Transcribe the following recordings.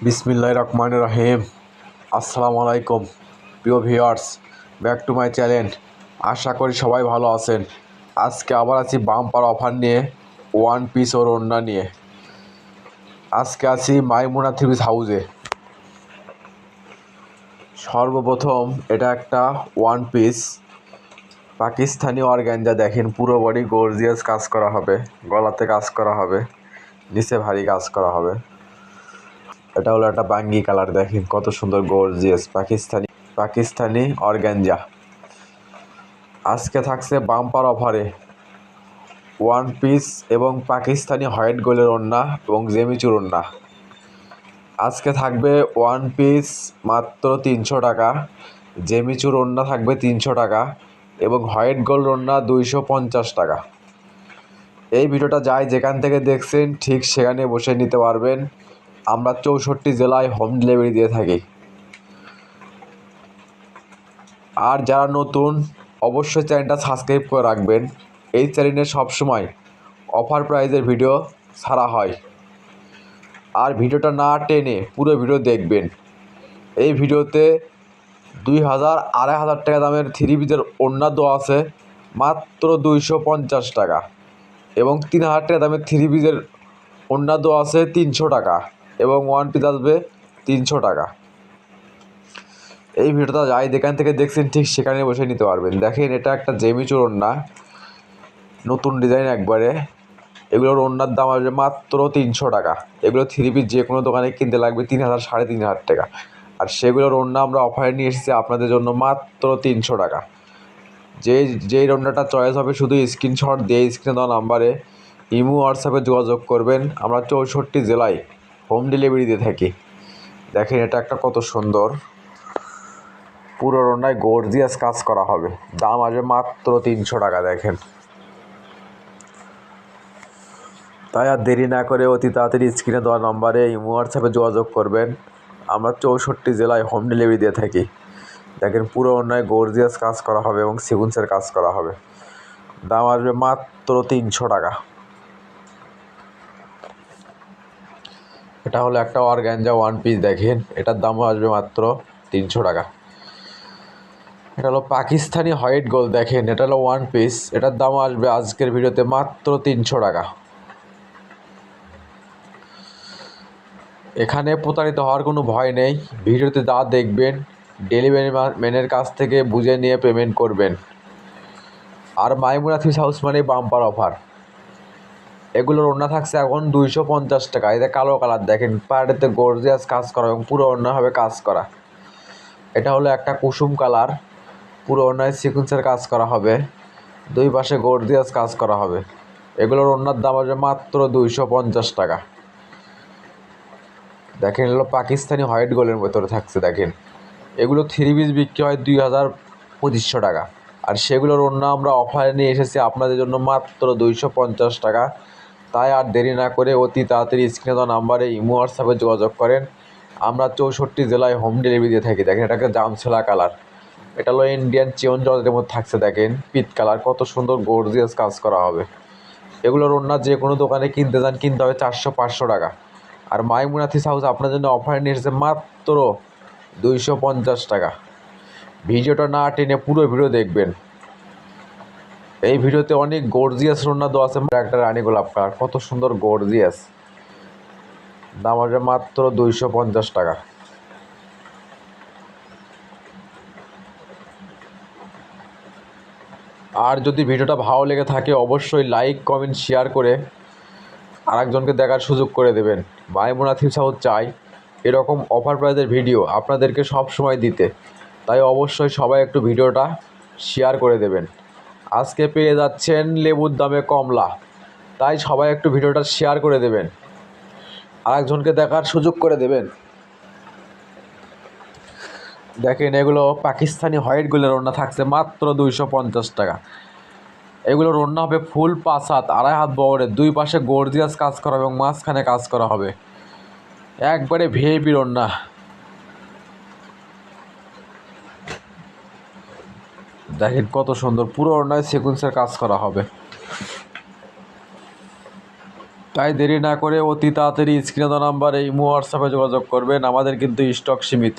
বিসমিল্লাহ রহমান রহিম। আসসালামু আলাইকুম, প্রিয় viewers, back to my channel. আশা করি সবাই ভালো আছেন। আজকে আবার আছি বাম্পার অফার নিয়ে, ওয়ান পিস ওর ওড়না নিয়ে। আজকে আছি মাইমুনা থ্রিপিস হাউসে। সর্বপ্রথম এটা একটা ওয়ান পিস। পাকিস্তানি অর্গ্যাঞ্জা দেখেন, পুরো বডি গর্জিয়াস কাজ করা হবে, গলাতে কাজ করা হবে, নিচে ভারী কাজ করা হবে। এটা হলো একটা বাঙ্গি কালার, দেখেন কত সুন্দর গর্জিয়াস পাকিস্তানি পাকিস্তানি অর্গ্যাঞ্জা আজকে থাকছে বাম্পার অফারে ওয়ান পিস এবং পাকিস্তানি হোয়াইট গোলের ওড়না এবং জেমিচুর ওড়না। আজকে থাকবে ওয়ান পিস মাত্র তিনশো টাকা জেমিচুর ওড়না থাকবে তিনশো টাকা এবং হোয়াইট গোল্ড ওড়না দুইশো পঞ্চাশ টাকা। এই ভিডিওটা যাই যেখান থেকে দেখছেন, ঠিক সেখানে বসে নিতে পারবেন। আমরা চৌষট্টি জেলায় হোম ডেলিভারি দিয়ে থাকি। আর যারা নতুন, অবশ্যই চ্যানেলটা সাবস্ক্রাইব করে রাখবেন। এই চ্যানেলে সবসময় অফার প্রাইজের ভিডিও ছাড়া হয়। আর ভিডিওটা না টেনে পুরো ভিডিও দেখবেন। এই ভিডিওতে দুই হাজার আড়াই হাজার টাকা দামের থ্রি ওড়না দেওয়া আছে, মাত্র দুইশো পঞ্চাশ টাকা। এবং তিন হাজার টাকা দামের থ্রি ওড়না দেওয়া আছে তিনশো টাকা। এবং ওয়ান পিস আসবে তিনশো টাকা। এই ভিডিওটা যাই যেখান থেকে দেখছেন ঠিক সেখানে বসে নিতে পারবেন। দেখেন, এটা একটা জেমি জেমিচুর ওড়না। নতুন ডিজাইন একবারে। এগুলোর ওড়নার দাম আসবে মাত্র তিনশো টাকা। এগুলো থ্রি পিস যে কোনো দোকানে কিনতে লাগবে তিন হাজার, সাড়ে তিন হাজার টাকা। আর সেগুলোর ওড়না আমরা অফারে নিয়ে এসেছি আপনাদের জন্য মাত্র তিনশো টাকা। যে, যেই ওড়নাটা চয়েস হবে শুধু স্ক্রিনশট দিয়ে স্ক্রিনে দেওয়া নাম্বারে ইমো হোয়াটসঅ্যাপে যোগাযোগ করবেন। আমরা চৌষট্টি জেলায় হোম ডেলিভারি দিয়ে থাকি। দেখেন, এটা একটা কত সুন্দর। পুরো ওড়নায় গর্জিয়াস কাজ করা হবে। দাম আসবে মাত্র তিনশো টাকা, দেখেন। তাই আর দেরি না করে অতি তাড়াতাড়ি স্ক্রিনে দেওয়া নম্বরে ইমো হোয়াটসঅ্যাপে যোগাযোগ করবেন। আমরা চৌষট্টি জেলায় হোম ডেলিভারি দিয়ে থাকি। দেখেন, পুরো অন্যায় গর্জিয়াস কাজ করা হবে এবং সিকুন্সের কাজ করা হবে। দাম আসবে মাত্র তিনশো টাকা। এটা হলো একটা অর্গ্যাঞ্জা ওয়ান পিস দেখেন। এটার দামও আসবে মাত্র তিনশো টাকা। এটা হলো পাকিস্তানি হোয়াইট গোল দেখেন। এটা হলো ওয়ান পিস এটার দাম আসবে আজকের ভিডিওতে মাত্র তিনশো টাকা। এখানে প্রতারিত হওয়ার কোনো ভয় নেই। ভিডিওতে যা দেখবেন ডেলিভারি ম্যানের কাছ থেকে বুঝে নিয়ে পেমেন্ট করবেন। আর মাইমুনা থ্রিস হাউস মানে বাম্পার অফার এগুলোর ওড়না থাকছে এখন দুইশো পঞ্চাশ টাকা। এটা কালো কালার দেখেন, পাহাড়েতে গর্জিয়াস কাজ করা এবং পুরো ওড়না হবে কাজ করা। এটা হলো একটা কুসুম কালার, পুরো ওড়নায় সিকুন্সের কাজ করা হবে। দুই পাশে গর্জিয়াস কাজ করা হবে। এগুলোর ওড়নার দাম আসবে মাত্র দুইশো পঞ্চাশ টাকা। দেখেন, এগুলো পাকিস্তানি হোয়াইট গোলের ভেতরে থাকছে, দেখেন। এগুলো থ্রি পিস বিক্রি হয় দুই হাজার পঁচিশশো টাকা। আর সেগুলোর অন্য আমরা অফারে নিয়ে এসেছি আপনাদের জন্য মাত্র দুইশো পঞ্চাশ টাকা। তাই আর দেরি না করে অতি তাড়াতাড়ি স্ক্রিনে দেওয়া নাম্বারে ইমো, হোয়াটসঅ্যাপে যোগাযোগ করেন। আমরা চৌষট্টি জেলায় হোম ডেলিভারি দিয়ে থাকি। দেখেন, এটাকে জামছেলা কালার। এটা হলো ইন্ডিয়ান চিয়ন জলের মধ্যে থাকছে, দেখেন পিট কালার। কত সুন্দর গর্জিয়াস কাজ করা হবে। এগুলোর অন্য যে কোনো দোকানে কিনতে যান, কিনতে হবে চারশো, পাঁচশো টাকা। আর মাইমুনাথিস হাউস আপনার জন্য অফার নিয়ে এসেছে মাত্র দুইশো পঞ্চাশ টাকা। ভিডিওটা না টেনে পুরো ভিডিও দেখবেন। এই ভিডিওতে অনেক গর্জিয়াস রান্না দেওয়া আছে একটা রানী গোলাপ কালার কত সুন্দর গর্জিয়াস দাম আছে মাত্র দুইশো পঞ্চাশ টাকা। আর যদি ভিডিওটা ভালো লেগে থাকে, অবশ্যই লাইক কমেন্ট শেয়ার করে আরেকজনকে দেখার সুযোগ করে দেবেন। মাইমুনা থিপস হাউস চাই, এরকম অফার প্রাইজের ভিডিও আপনাদেরকে সব সময় দিতে। তাই অবশ্যই সবাই একটু ভিডিওটা শেয়ার করে দেবেন। আজকে পেয়ে যাচ্ছেন লেবুর দামে কমলা। তাই সবাই একটু ভিডিওটা শেয়ার করে দেবেন। আরেকজনকে দেখার সুযোগ করে দেবেন। দেখেন, এগুলো পাকিস্তানি হোয়াইটগুলোর ওড়না থাকছে মাত্র দুইশো পঞ্চাশ টাকা। এগুলোর ওড়না হবে ফুল পাঁচ হাত, আড়াই হাত বহরের। দুই পাশে গর্জিয়াস কাজ করা হবে এবং মাঝখানে কাজ করা হবে। একবারে ভিআইপির ওড়না। দেখেন কত সুন্দর, পুরো ওড়নায় সিকুন্সের কাজ করা হবে। তাই দেরি না করে অতি তাড়াতাড়ি স্ক্রিনে দেওয়া নাম্বারে ইমো হোয়াটসঅ্যাপে যোগাযোগ করবেন, আমাদের কিন্তু স্টক সীমিত।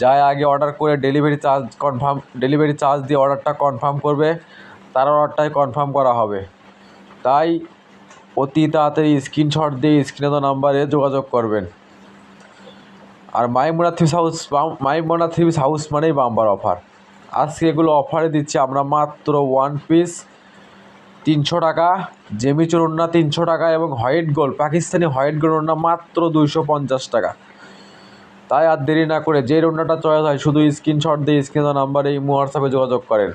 যাই আগে অর্ডার করে delivery charge confirm delivery charge দিয়ে অর্ডারটা কনফার্ম করবে, তার অর্ডারটাই কনফার্ম করা হবে। তাই অতি তাড়াতাড়ি স্ক্রিনশট দিয়ে স্ক্রিনে দেওয়া নাম্বারে যোগাযোগ করবেন। আর Maimona Trips House Maimona Trips House মানেই বাম্বার অফার আজকে এগুলো অফারে দিচ্ছি। আমরা মাত্র ওয়ান পিস তিনশো টাকা, জেমিচুর ওড়না তিনশো টাকা এবং white gold, Pakistani white gold ওড়না মাত্র দুইশো পঞ্চাশ টাকা। তাই আর দেরি না করে যে ওড়নাটা চয়েস হয়, শুধু স্ক্রিনশট দিয়ে স্ক্রিন নাম্বারে এই হোয়াটসঅ্যাপে যোগাযোগ করেন।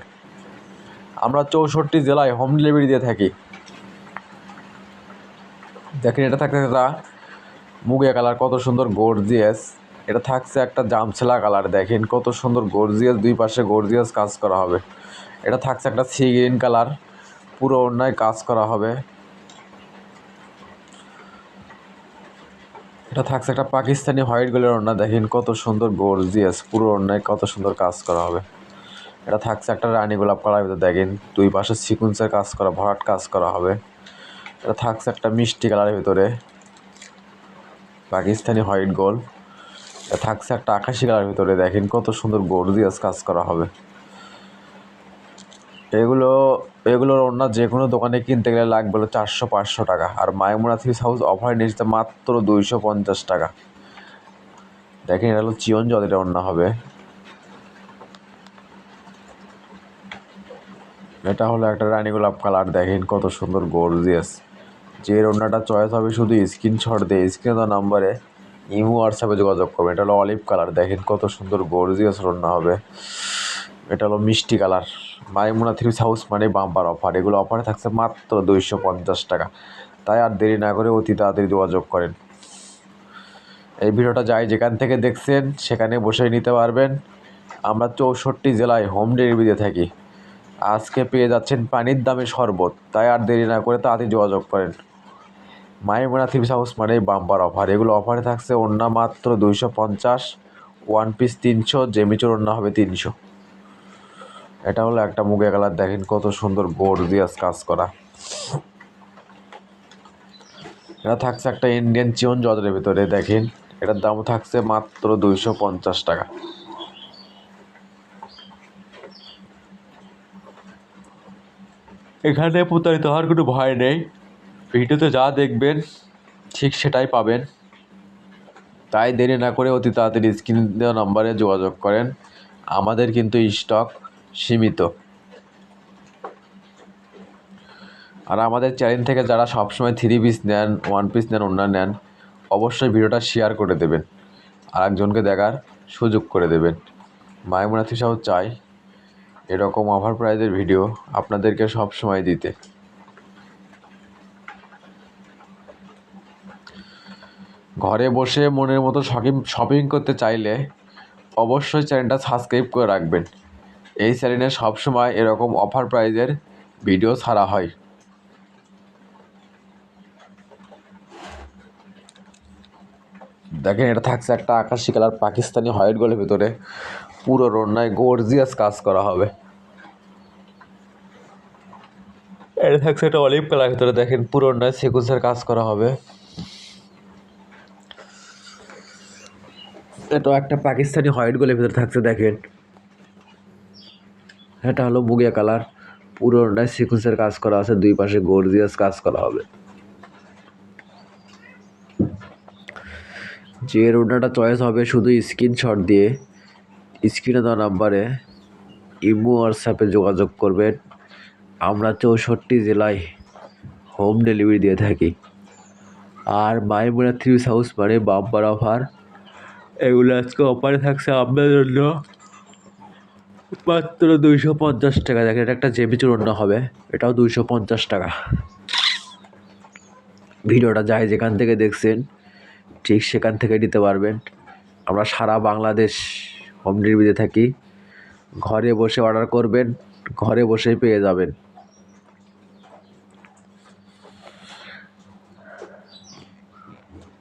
আমরা চৌষট্টি জেলায় হোম ডেলিভারি দিয়ে থাকি। দেখেন, এটা থাকতে মুগিয়া কালার, কত সুন্দর গর্জিয়াস এটা থাকছে একটা জামছেলা কালার, দেখেন কত সুন্দর গর্জিয়াস, দুই পাশে গর্জিয়াস কাজ করা হবে। এটা থাকছে একটা সি গ্রিন কালার, পুরো অন্যায় কাজ করা হবে। এটা থাকছে একটা পাকিস্তানি হোয়াইট গোলের ওড়না, দেখেন কত সুন্দর গর্জিয়াস, পুরো অন্যায় কত সুন্দর কাজ করা হবে। এটা থাকছে একটা রানী গোলাপ কালার ভিতরে দেখেন দুই পাশে সিকুন্সের কাজ করা, ভরাট কাজ করা হবে। এটা থাকছে একটা মিষ্টি কালারের ভিতরে, পাকিস্তানি হোয়াইট গোল। থাকছে একটা আকাশি কালার ভিতরে, দেখেন কত সুন্দর গর্জিয়াস কাজ করা হবে। এগুলো, এগুলোর অন্য যে কোনো দোকানে কিনতে গেলে লাগবে হলো চারশো পাঁচশো টাকা, আর মায়মুনা থ্রিস হাউস অফার নিচ্ছে মাত্র দুইশো পঞ্চাশ টাকা। দেখেন এটা হলো চিয়ন জলের অন্য হবে। এটা হলো একটা রানী গোলাপ কালার, দেখেন কত সুন্দর গর্জিয়াস। যে রান্নাটা চয়েস হবে শুধু স্ক্রিনশট দিয়ে, স্ক্রিনে নাম্বারে ইমো হোয়াটসঅ্যাপে যোগাযোগ করবে। এটা হলো অলিভ কালার। দেখেন কত সুন্দর গর্জিয়াস রান্না হবে। এটা হলো মিষ্টি কালার। মাইমুনা থ্রিস হাউস মানে বাম্পার অফার। এগুলো অফারে থাকছে মাত্র দুইশো পঞ্চাশ টাকা। তাই আর দেরি না করে অতি তাড়াতাড়ি যোগাযোগ করেন। এই ভিডিওটা যাই যেখান থেকে দেখছেন, সেখানে বসে নিতে পারবেন। আমরা চৌষট্টি জেলায় হোম ডেলিভারি দিয়ে থাকি। আজকে পেয়ে যাচ্ছেন পানির দামে শরবত। তাই আর দেরি না করে তাড়াতাড়ি যোগাযোগ করেন। মাইমুনা থ্রিস হাউস মানে বাম্পার অফার এগুলো অফারে থাকছে অন্য মাত্র দুইশো পঞ্চাশ ওয়ান পিস তিনশো, জেমিচোর অন্য হবে তিনশো। এটা হলো একটা মুগে কালার দেখেন কত সুন্দর বোর্ড দিয়ে কাজ করা। এটা থাকছে একটা ইন্ডিয়ান চিয়ন জলের ভিতরে, দেখেন। এটার দাম থাকছে মাত্র দুইশো পঞ্চাশ টাকা। এখানে প্রতারিত হওয়ার কোনো ভয় নেই। ভিডিওতে যা দেখবেন, ঠিক সেটাই পাবেন। তাই দেরি না করে অতি তাড়াতাড়ি স্ক্রিন দেওয়া নম্বরে যোগাযোগ করেন। আমাদের কিন্তু স্টক সীমিত। আর আমাদের চ্যানেল থেকে যারা সবসময় থ্রি পিস নেন, ওয়ান পিস নেন, অন্য নেন, অবশ্যই ভিডিওটা শেয়ার করে দেবেন। আর একজনকে দেখার সুযোগ করে দেবেন। মায়মুনাথি সাহ চাই। এরকম অফার প্রাইজের ভিডিও আপনাদেরকে সব সময় দিতে। ঘরে বসে মনের মতো শপিং শপিং করতে চাইলে অবশ্যই চ্যানেলটা সাবস্ক্রাইব করে রাখবেন। এই চ্যানেলে সবসময় এরকম অফার প্রাইজের ভিডিও ছাড়া হয়। দেখেন, এটা থাকছে একটা আকাশি কালার পাকিস্তানি হোয়াইট গোলের ভিতরে। পুরো রন্নায় গর্জিয়াস কাজ করা হবে। এটা থাকছে একটা অলিভ কালার ভিতরে। দেখেন, পুরো রন্নায় সেকুন্সের কাজ করা হবে। এটা একটা পাকিস্তানি হোয়াইট গোলের ভিতরে থাকছে, দেখেন। এটা হলো মুগিয়া কালার। পুরোটাই সিকুয়েন্সের কাজ করা আছে, দুই পাশে গর্জিয়াস কাজ করা হবে। যে রোডাটা চয়েস হবে, শুধু স্ক্রিনশট দিয়ে স্ক্রিনে দেওয়া নাম্বারে ইমো হোয়াটসঅ্যাপে যোগাযোগ করবেন। আমরা চৌষট্টি জেলায় হোম ডেলিভারি দিয়ে থাকি। আর মাইমুনা থ্রি হাউস মানে বাম্পার অফার এগুলো আজকে অফারে থাকছে আপনার জন্য। মাত্র দুইশো পঞ্চাশ টাকা। দেখেন, এটা একটা জেবি চূর্ণ হবে। এটাও দুইশো পঞ্চাশ টাকা। ভিডিওটা যাই যেখান থেকে দেখছেন, ঠিক সেখান থেকে নিতে পারবেন। আমরা সারা বাংলাদেশ হোম ডেলিভারিতে থাকি। ঘরে বসে অর্ডার করবেন, ঘরে বসেই পেয়ে যাবেন।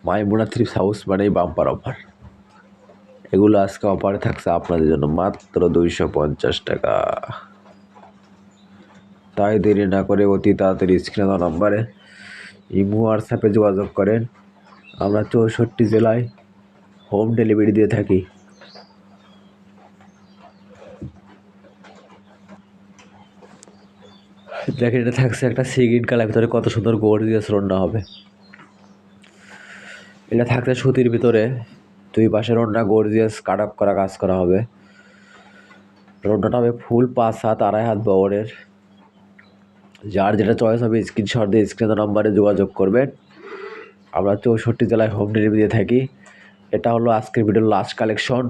মাইমুনা থ্রিপস হাউস মানেই বাম্পার অফার এগুলো আজকে অফারে থাকছে আপনাদের জন্য মাত্র দুইশো পঞ্চাশ টাকা। তাই দেরি না করে অতি তাড়াতাড়ি স্ক্রিনে দেওয়া নাম্বারে ইমো, হোয়াটসঅ্যাপে যোগাযোগ করেন। আমরা চৌষট্টি জেলায় হোম ডেলিভারি দিয়ে থাকি। দেখেন, এটা থাকছে একটা সিগিন কালার, ভিতরে কত সুন্দর গোড় দিয়ে রন্না হবে। এটা থাকছে সুতির ভিতরে। দুই পাশে রোডটা গর্জিয়াস কাট আপ করা কাজ করা হবে। রোডটা হবে ফুল পাঁচ হাত আড়াই হাত বহরের। যার যেটা চয়েস হবে স্ক্রিনশট দিয়ে স্ক্রিনের নম্বরে যোগাযোগ করবেন। আমরা চৌষট্টি জেলায় হোম ডেলিভারি দিয়ে থাকি। এটা হলো আজকের ভিডিওর লাস্ট কালেকশন